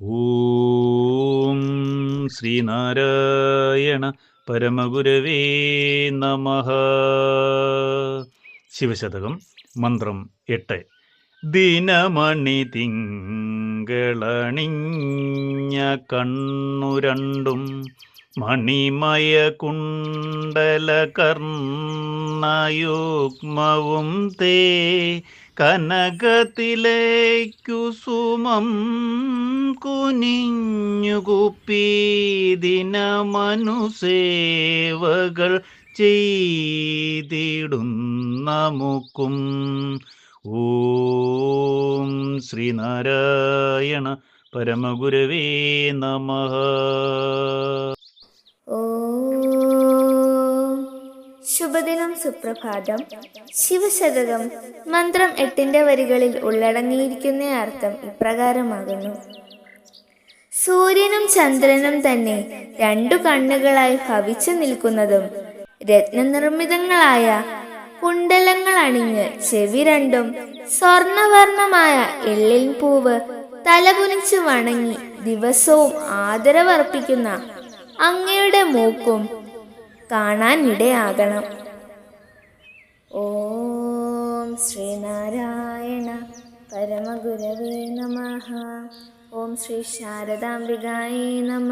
ഓം ശ്രീനാരായണ പരമഗുരവേ നമ. ശിവശതകം മന്ത്രം എട്ട്. ദിനമണി തിങ്കളണിഞ്ഞ കണ്ണു രണ്ടും മണിമയ കുണ്ടല കർണയുഗ്മവും തേ കനകത്തിലേക്കു സുമം കുനിഞ്ഞുകുപ്പി ദിനമനുസേവകൾ ചെയ്തിടുന്ന മുക്കും. ഓം ശ്രീനാരായണ പരമഗുരവേ നമ. ശുഭദിനം സുപ്രഭാതം. ശിവശതകം. മന്ത്രം എട്ടിന്റെ വരികളിൽ ഉള്ളടങ്ങിയിരിക്കുന്ന അർത്ഥം ഇപ്രകാരമാകുന്നു. സൂര്യനും ചന്ദ്രനും തന്നെ രണ്ടു കണ്ണുകളായി ഭവിച്ചു നിൽക്കുന്നതും രത്നനിർമ്മിതങ്ങളായ കുണ്ടലങ്ങൾ അണിഞ്ഞ് ചെവി രണ്ടും സ്വർണവർണമായ എള്ളിൻ പൂവ് തലകുനിച്ചു വണങ്ങി ദിവസവും ആദരവർപ്പിക്കുന്ന അങ്ങയുടെ മൂക്കും കാണാൻ ഇടയാകണം ഓം ശ്രീനാരായണ പരമഗുരവേ നമ. ഓം ശ്രീ ശാരദാംബികായേ നമ.